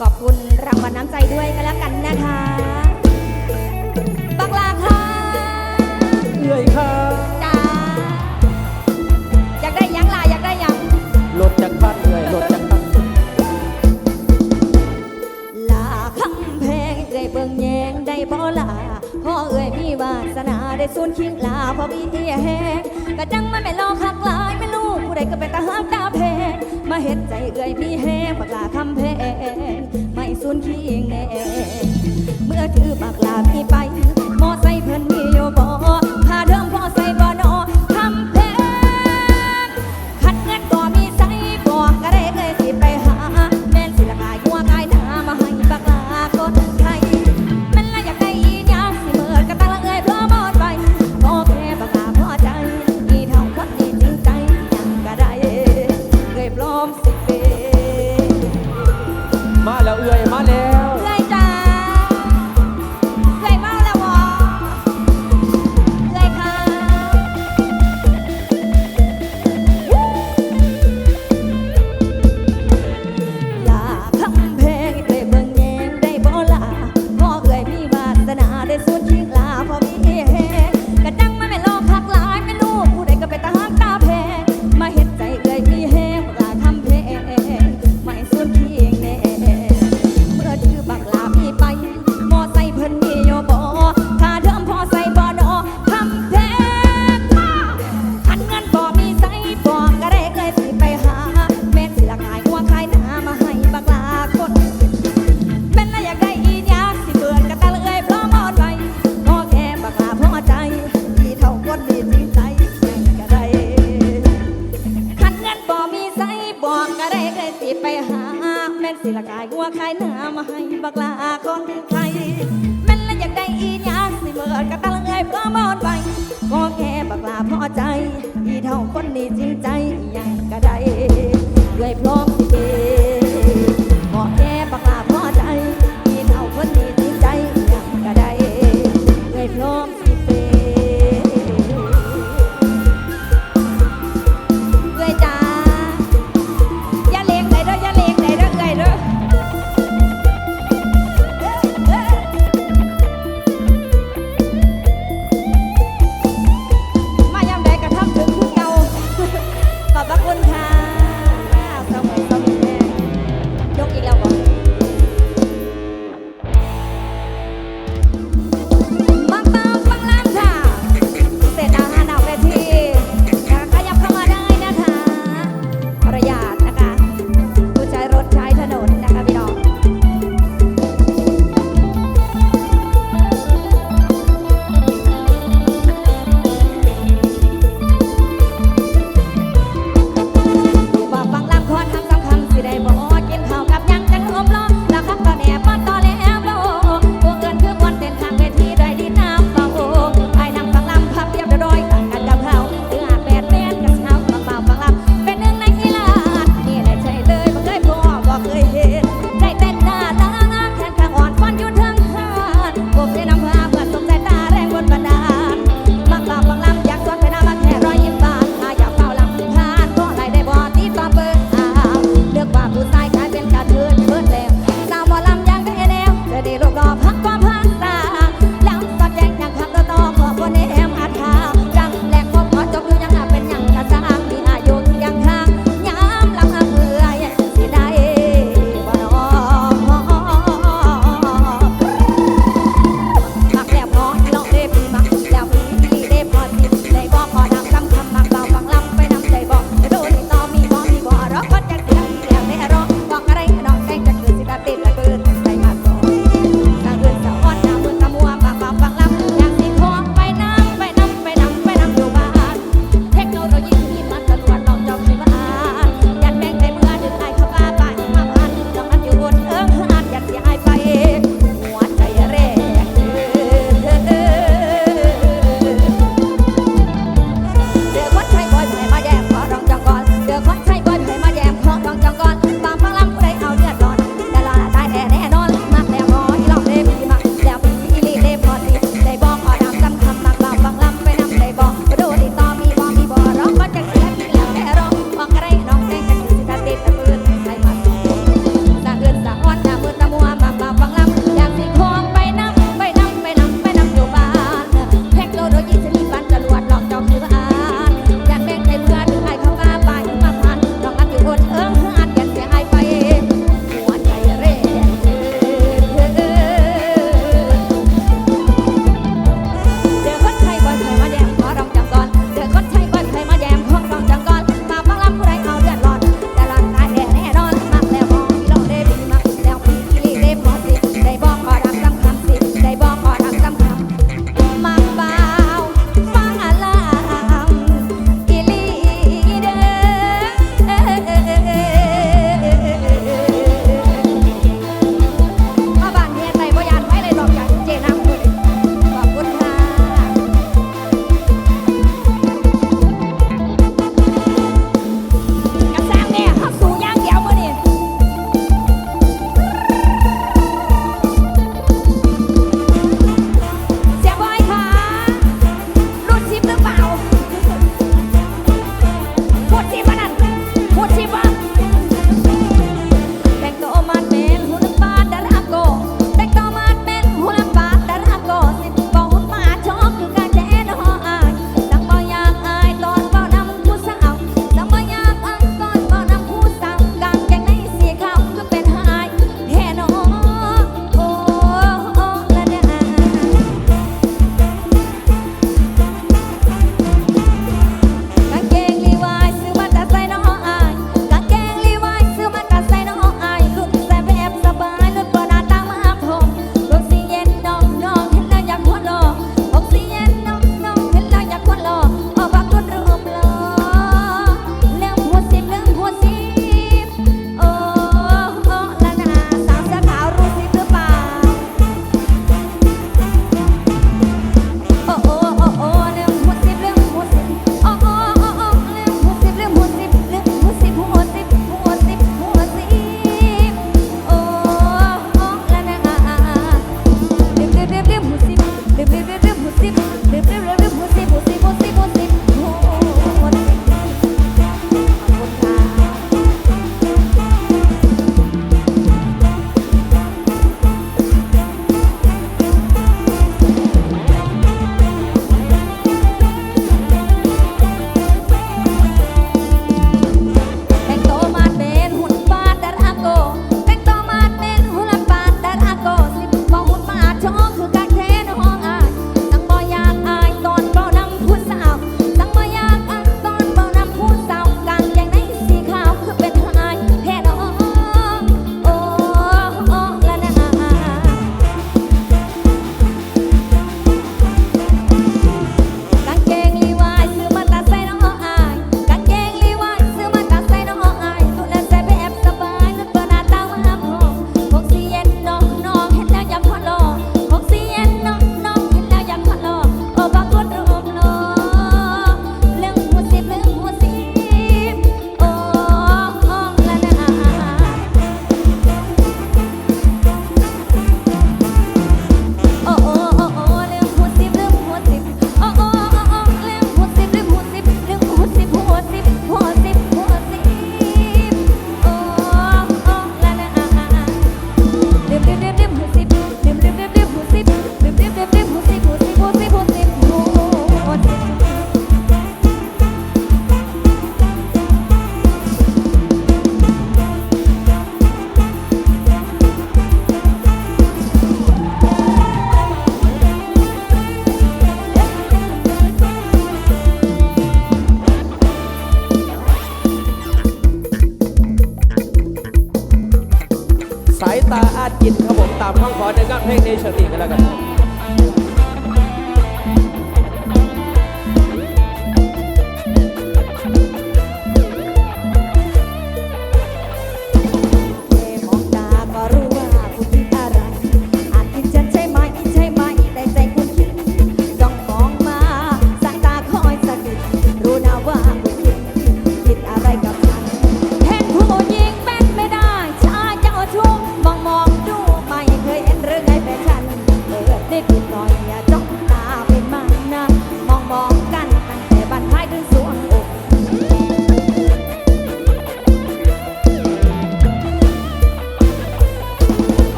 ขอบคุณรางวัลน้ำใจด้วยกันแล้วกันนะคะบักลาค่ะเอื่อยค่ะจ้าอยากได้ยังลาอยากได้ยังลดจากบ้านเอื่อยลดจากบ้านลาคังแพงเอื่อยเบิ่งแยงได้บ่ลาพ่อเอื่อยมีวาสนาได้สูนคิงลาพ่อมีเตี้ยแห้งกระจังมันไม่รอคักลายไม่รู้ผู้ใดก็เป็นตาหักดา เห็ดใจเอื่ยมีแห่ปากลาคำแพงไม่สุนขี้เองแน่เมื่อถือปากลาพี่ไปมอไซเพิ่น